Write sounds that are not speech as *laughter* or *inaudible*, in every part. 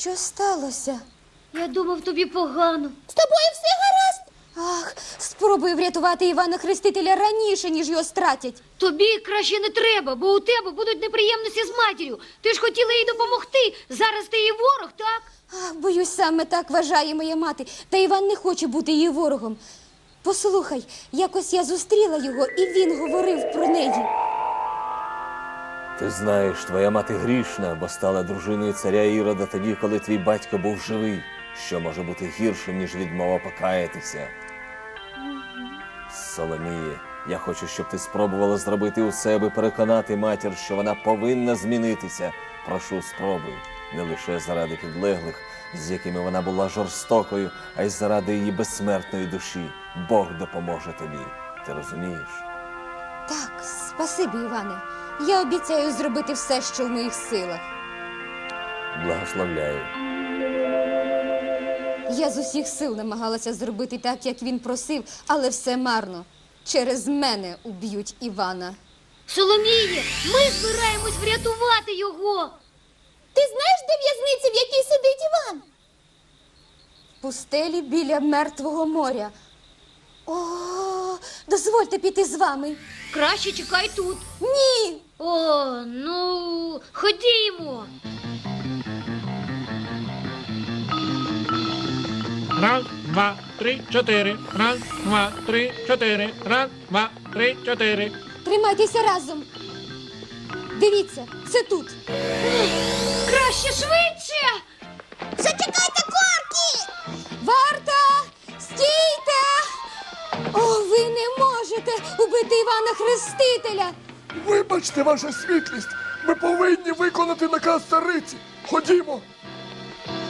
Що сталося? Я думав, тобі погано. З тобою все гаразд? Ах, спробую врятувати Івана Хрестителя раніше, ніж його стратять. Тобі краще не треба, бо у тебе будуть неприємності з матір'ю. Ти ж хотіла їй допомогти. Зараз ти її ворог, так? Ах, боюсь, саме так вважає моя мати. Та Іван не хоче бути її ворогом. Послухай, якось я зустріла його, і він говорив про неї. Ти знаєш, твоя мати грішна, бо стала дружиною царя Ірода тоді, коли твій батько був живий. Що може бути гіршим, ніж відмова покаятися? Соломіє, я хочу, щоб ти спробувала зробити усе, аби переконати матір, що вона повинна змінитися. Прошу, спробуй. Не лише заради підлеглих, з якими вона була жорстокою, а й заради її безсмертної душі. Бог допоможе тобі. Ти розумієш? Так, спасибі, Іване. Я обіцяю зробити все, що в моїх силах. Благословляю. Я з усіх сил намагалася зробити так, як він просив, але все марно. Через мене уб'ють Івана. Соломіє, ми збираємось врятувати його. Ти знаєш, де в'язниця, в якій сидить Іван? В пустелі біля мертвого моря. О, дозвольте піти з вами. Краще чекай тут. Ні. О, ну, ходімо. Раз, два, три, чотири. Раз, два, три, чотири. Раз, два, три, чотири. Тримайтеся разом. Дивіться, це тут. Краще швидше. Зачекайте корки! Варта! Стійте! О, ви не можете убити Івана Хрестителя! Вибачте, ваша світлість, ми повинні виконати наказ цариці. Ходімо.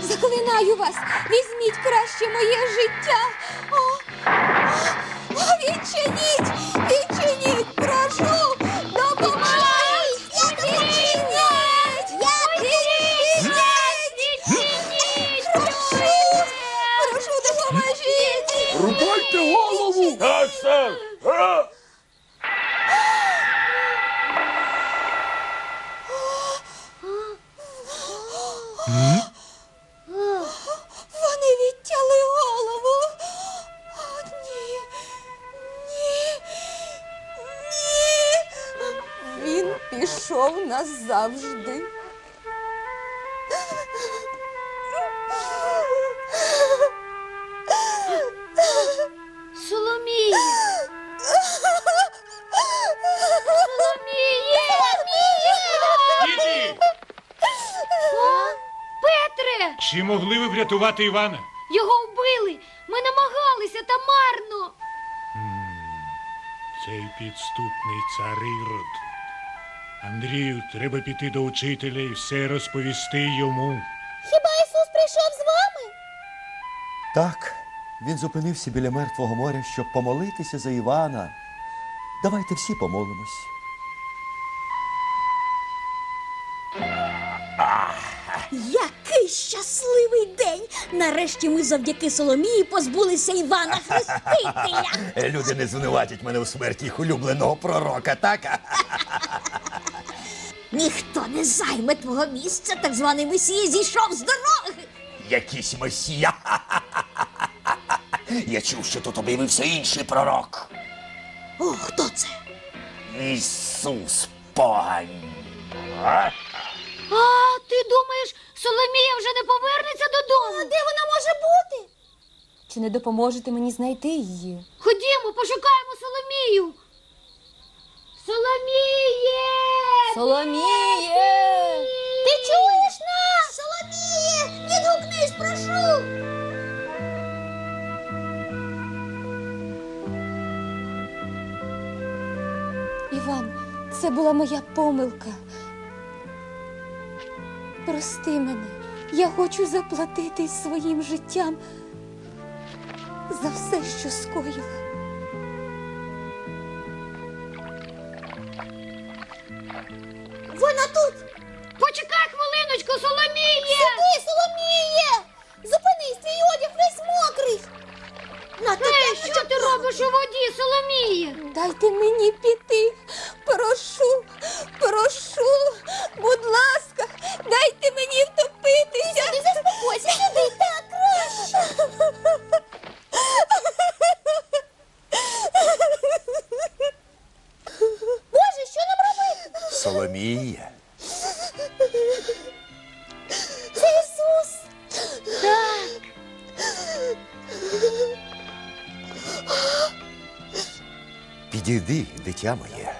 Заклинаю вас, візьміть краще моє життя. О, о, о, відчиніть! Відчиніть! Прошу! Рубайте голову! Так, сер! Га! Вони відтяли голову. О, ні. Ні. Ні. Він пішов назавжди. Чи могли ви врятувати Івана? його вбили. Ми намагалися та марно. Цей підступний цар Ірод. Андрію, треба піти до учителя і все розповісти йому. Хіба Ісус прийшов з вами? Так, він зупинився біля мертвого моря, щоб помолитися за Івана. Давайте всі помолимось. Який щасливий день! Нарешті ми завдяки Соломії позбулися Івана Хрестителя. *laughs* Люди не звинуватять мене у смерті їх улюбленого пророка, так? *laughs* Ніхто не займе твого місця, так званий Месія зійшов з дороги. Якийсь месія. Я чув, що тут об'явився інший пророк. О, хто це? Ісус погань. А, ти думаєш, Соломія вже не повернеться додому? А Де вона може бути? Чи не допоможете мені знайти її? Ходімо, пошукаємо Соломію. Соломіє! Соломіє! Ти чуєш нас? Соломіє! Відгукнись, прошу! Іван, це була моя помилка. Прости мене, я хочу заплатити своїм життям за все, що скоїла. Вона тут! Почекай хвилиночку, Соломіє! Сиди, Соломіє! Зупинись, твій одяг весь мокрий! Надто Ей, що ти робиш у воді, Соломіє? Дайте мені піти. Соломія. Це Ісус. Підійди, дитя моє.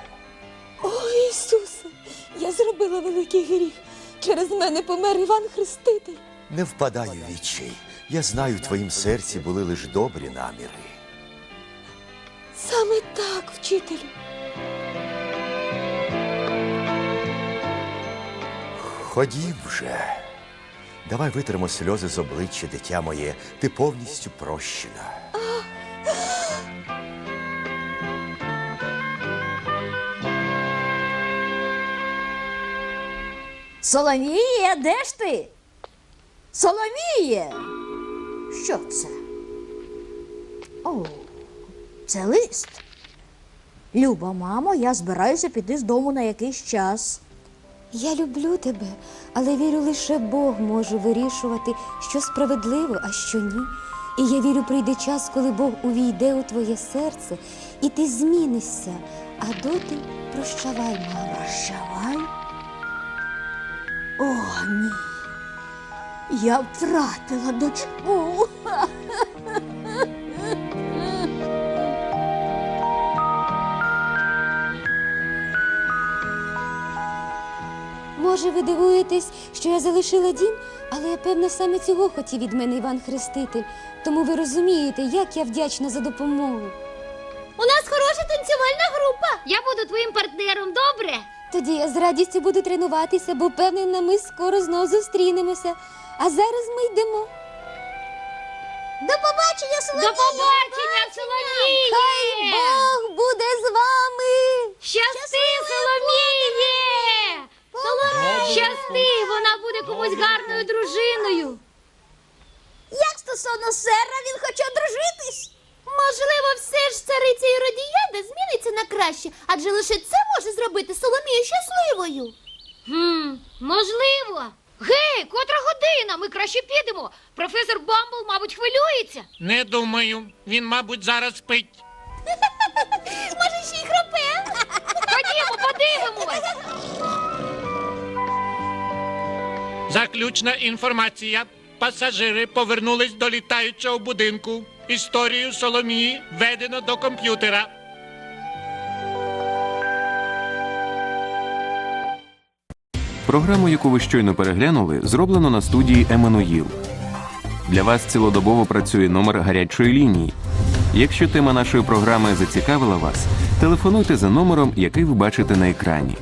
О, Ісусе, я зробила великий гріх. Через мене помер Іван Хреститель. Не впадай у відчай. Я знаю, в твоїм серці були лише добрі наміри. Саме так, вчителю. Ходім вже. Давай витримо сльози з обличчя, дитя моє. Ти повністю прощена. Соломіє, де ж ти? Соломіє! Що це? О, це лист. Люба, мамо, я збираюся піти з дому на якийсь час. Я люблю тебе, але вірю, лише Бог може вирішувати, що справедливо, а що ні. І я вірю, прийде час, коли Бог увійде у твоє серце, і ти змінишся. А доти прощавай, мама. Прощавай. О, ні. Я втратила дочку. Може, ви дивуєтесь, що я залишила дім, але я певно саме цього хотів від мене Іван Хреститель. Тому ви розумієте, як я вдячна за допомогу. У нас хороша танцювальна група. Я буду твоїм партнером, добре? Тоді я з радістю буду тренуватися, бо впевнена, ми скоро знову зустрінемося. А зараз ми йдемо. До побачення, До побачення, Соломіє! Хай Бог буде з вами! Щасти, Соломіє! Щасти, вона буде комусь гарною дружиною. Як стосовно сера, він хоче одружитись? Можливо, все ж цариця Іродіяда зміниться на краще, адже лише це може зробити Соломію щасливою. Хм, можливо. Гей, котра година? Ми краще підемо. Професор Бамбл, мабуть, хвилюється. Не думаю. Він, мабуть, зараз спить. *laughs* Може, ще й хропе. Ходімо, подивимось. *laughs* Заключна інформація. Пасажири повернулись до літаючого будинку. Історію Соломії введено до комп'ютера. Програму, яку ви щойно переглянули, зроблено на студії Еммануїл. Для вас цілодобово працює номер гарячої лінії. Якщо тема нашої програми зацікавила вас, телефонуйте за номером, який ви бачите на екрані.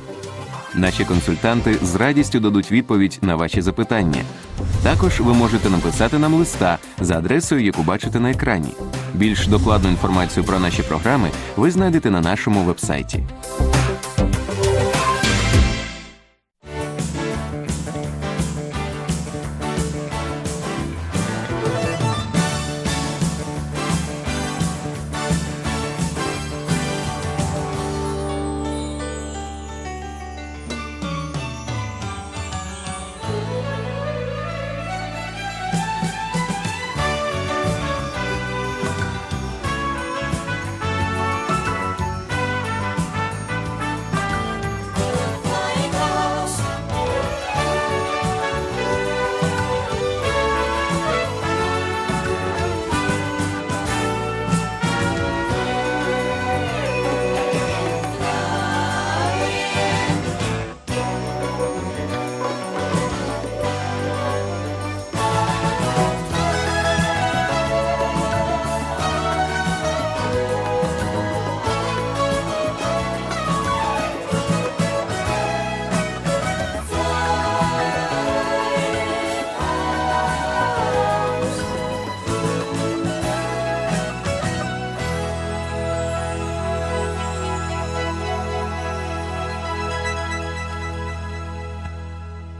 Наші консультанти з радістю дадуть відповідь на ваші запитання. Також ви можете написати нам листа за адресою, яку бачите на екрані. Більш докладну інформацію про наші програми ви знайдете на нашому вебсайті.